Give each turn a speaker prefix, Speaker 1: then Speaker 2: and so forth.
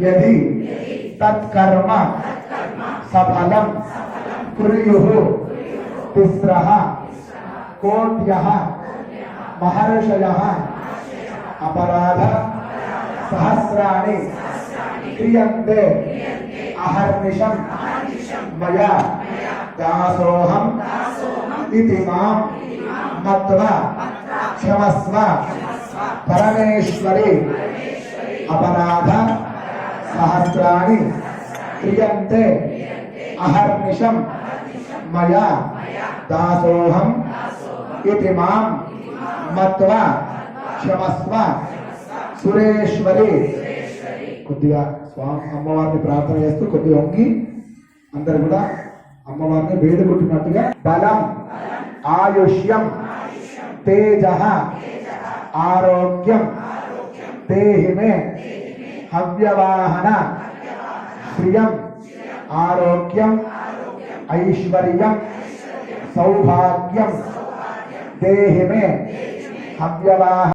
Speaker 1: यदि तत्कर्म सफल कुरु तिस्रः कोट्य महर्षय अपराध सहस्राणी क्रियन्ते अहर्निश मैया दासोहम इति माँ मत्वा क्षमस्व परमेश्वरी సహస్రాన్ని క్రియంతే అహర్నిశం. మయా దాసోహం ఇది మాం మత్వ క్షమస్వ సురేశ్వరి. కొద్దిగా స్వామి అమ్మవారిని ప్రార్థన చేస్తూ కొద్దిగా వంగి అందరు కూడా అమ్మవారిని వేడుకుంటున్నట్టుగా బలం ఆయుష్యం తేజ ఆరోగ్యం దేహిమే అవ్యవాహన హవ్యవాహన. శ్రియం ఆరోగ్యం ఐశ్వర్యం సౌభాగ్యం. దేహి అవ్యవాహ